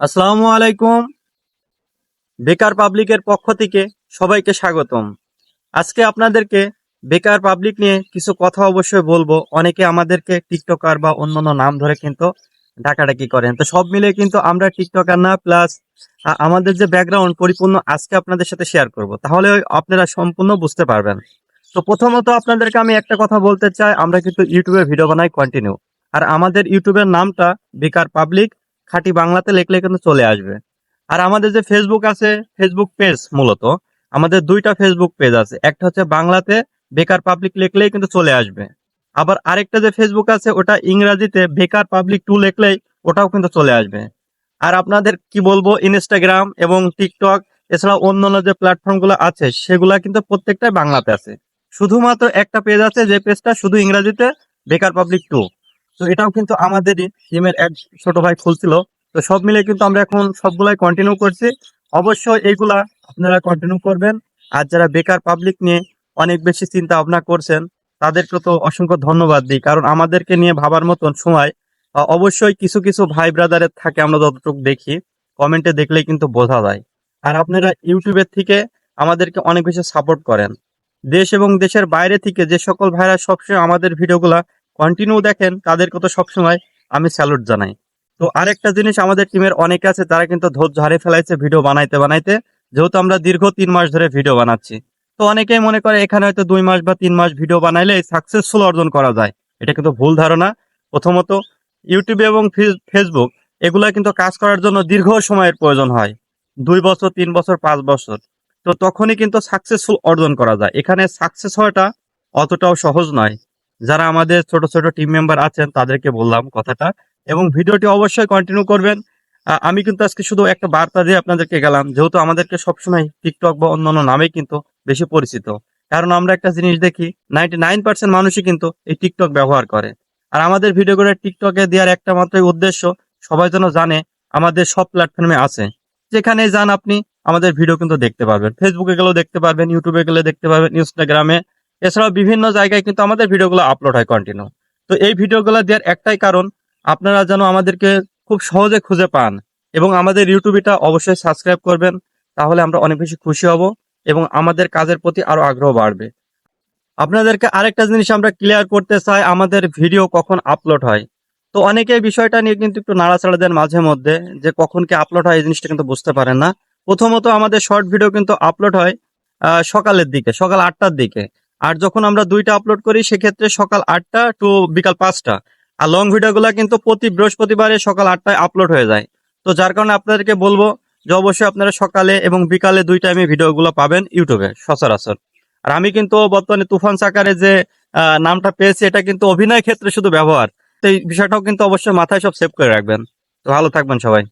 আসসালামু আলাইকুম। বেকার পাবলিকের পক্ষ থেকে সবাইকে স্বাগতম। আজকে আপনাদেরকে বেকার পাবলিক নিয়ে কিছু কথা অবশ্যই বলব। অনেকে আমাদেরকে টিকটকার বা অন্যান্য নাম ধরে কিন্তু ডাকাডাকি করেন। তো সব মিলে কিন্তু আমরা টিকটকার না, প্লাস আমাদের যে ব্যাকগ্রাউন্ড পরিপূর্ণ আজকে আপনাদের সাথে শেয়ার করব। তাহলে আপনারা সম্পূর্ণ বুঝতে পারবেন। তো প্রথমত আপনাদেরকে আমি একটা কথা বলতে চাই। আমরা কিন্তু ইউটিউবে ভিডিও বানাই কন্টিনিউ। আর আমাদের ইউটিউবের নামটা বেকার পাবলিক। খাঁটি বাংলাতে লিখলে কিন্তু চলে আসবে। আর আমাদের যে ফেসবুক আছে ফেসবুক পেজ মূলত, আমাদের দুইটা ফেসবুক পেজ আছে। একটা হচ্ছে বাংলাতে বেকার পাবলিক লিখলেই কিন্তু চলে আসবে। আবার আরেকটা যে ফেসবুক আছে, ওটা ইংরাজিতে বেকার পাবলিক টু লিখলেই ওটাও কিন্তু চলে আসবে। আর আপনাদের কি বলব ইনস্টাগ্রাম এবং টিকটক এছাড়া অন্যান্য যে প্ল্যাটফর্মগুলো আছে, সেগুলা কিন্তু প্রত্যেকটাই বাংলাতে আছে। শুধুমাত্র একটা পেজ আছে, যে পেজটা শুধু ইংরাজিতে বেকার পাবলিক টু তো এটাও কিন্তু আমাদের টিমের এক ছোট ভাই খুলছিল। তো সব মিলে কিন্তু আমরা এখন সবগুলাই কন্টিনিউ করছি। অবশ্যই এইগুলা আপনারা কন্টিনিউ করবেন। আর যারা বেকার পাবলিক নিয়ে অনেক বেশি চিন্তা ভাবনা করছেন, তাদেরকে তো অসংখ্য ধন্যবাদ দিই। কারণ আমাদেরকে নিয়ে ভাবার মতন সময় অবশ্যই কিছু কিছু ভাই ব্রাদারের থাকে আমরা যতটুকু দেখি। কমেন্টে দেখলেই কিন্তু বোঝা যায়। আর আপনারা ইউটিউবের থেকে আমাদেরকে অনেক বেশি সাপোর্ট করেন। দেশ এবং দেশের বাইরে থেকে যে সকল ভাইরা সবসময় আমাদের ভিডিওগুলা কন্টিনিউ দেখেন তাদেরকে তো সবসময় আমি স্যালুট জানাই। তো আরেকটা জিনিস আমাদের টিমের অনেকে আছে, তারা কিন্তু ধৈর্য হারিয়ে ফেলাইছে ভিডিও বানাইতে বানাইতে। যেহেতু আমরা দীর্ঘ তিন মাস ধরে ভিডিও বানাচ্ছি। তো অনেকেই মনে করে এখানে হয়তো দুই মাস বা তিন মাস ভিডিও বানাইলে সাকসেসফুল অর্জন করা যায়। এটা কিন্তু ভুল ধারণা। প্রথমত ইউটিউবে এবং ফেস- ফেসবুক এগুলা কিন্তু কাজ করার জন্য দীর্ঘ সময়ের প্রয়োজন হয়। দুই বছর, তিন বছর, পাঁচ বছর। তো তখনই কিন্তু সাকসেসফুল অর্জন করা যায়। এখানে সাকসেস হওয়াটা অতটাও সহজ নয়। যারা আমাদের ছোট ছোট টিম মেম্বার আছেন, তাদেরকে বললাম কথাটা। এবং ভিডিওটি অবশ্যই কন্টিনিউ করবেন। আমি কিন্তু আজকে শুধু একটা বার্তা দিয়ে আপনাদেরকে গেলাম, যেহেতু আমাদেরকে সবসময় টিকটক বা অন্যান্য নামেই কিন্তু বেশি পরিচিত। কারণ আমরা একটা জিনিস দেখি নাইনটি নাইন পার্সেন্ট মানুষই কিন্তু এই টিকটক ব্যবহার করে। আর আমাদের ভিডিও ভিডিওগুলো টিকটকে দেওয়ার একটা মাত্রই উদ্দেশ্য, সবাই যেন জানে আমাদের সব প্ল্যাটফর্মে আছে। যেখানে যান আপনি আমাদের ভিডিও কিন্তু দেখতে পারবেন। ফেসবুকে গেলেও দেখতে পারবেন ইউটিউবে গেলে দেখতে পারবেন ইনস্টাগ্রামে এছাড়াও বিভিন্ন জায়গায় কিন্তু আমাদের ভিডিওগুলো আপলোড হয় কন্টিনিউ তো এই ভিডিওগুলো দেওয়ার একটাই কারণ, আপনারা যেন আমাদেরকে খুব সহজে খুঁজে পান এবং আমাদের ইউটিউবটা অবশ্যই সাবস্ক্রাইব করবেন, তাহলে আমরা অনেক বেশি খুশি হব এবং আমাদের কাজের প্রতি আরও আগ্রহ বাড়বে। আপনাদেরকে আরেকটা জিনিস আমরা ক্লিয়ার করতে চাই, আমাদের ভিডিও কখন আপলোড হয়। তো অনেকে বিষয়টা নিয়ে কিন্তু একটু নাড়াচাড়া দেন মাঝে মধ্যে, যে কখন কি আপলোড হয় এই জিনিসটা কিন্তু বুঝতে পারেন না। প্রথমত আমাদের শর্ট ভিডিও কিন্তু আপলোড হয় সকালের দিকে, সকাল আটটার দিকে। আর যখন আমরা দুইটা আপলোড করি, সেক্ষেত্রে সকাল আটটা টু বিকাল পাঁচটা। আর লং ভিডিওগুলো কিন্তু প্রতি বৃহস্পতিবারে সকাল আটটায় আপলোড হয়ে যায়। তো যার কারণে আপনাদেরকে বলব যে অবশ্যই আপনারা সকালে এবং বিকালে দুই টাইমে ভিডিওগুলো পাবেন ইউটিউবে সচরাচর। আর আমি কিন্তু বর্তমানে তুফান সাকারে যে নামটা পেয়েছি, এটা কিন্তু অভিনয় ক্ষেত্রে শুধু ব্যবহার। তো এই বিষয়টাও কিন্তু অবশ্যই মাথায় সব সেভ করে রাখবেন। তো ভালো থাকবেন সবাই।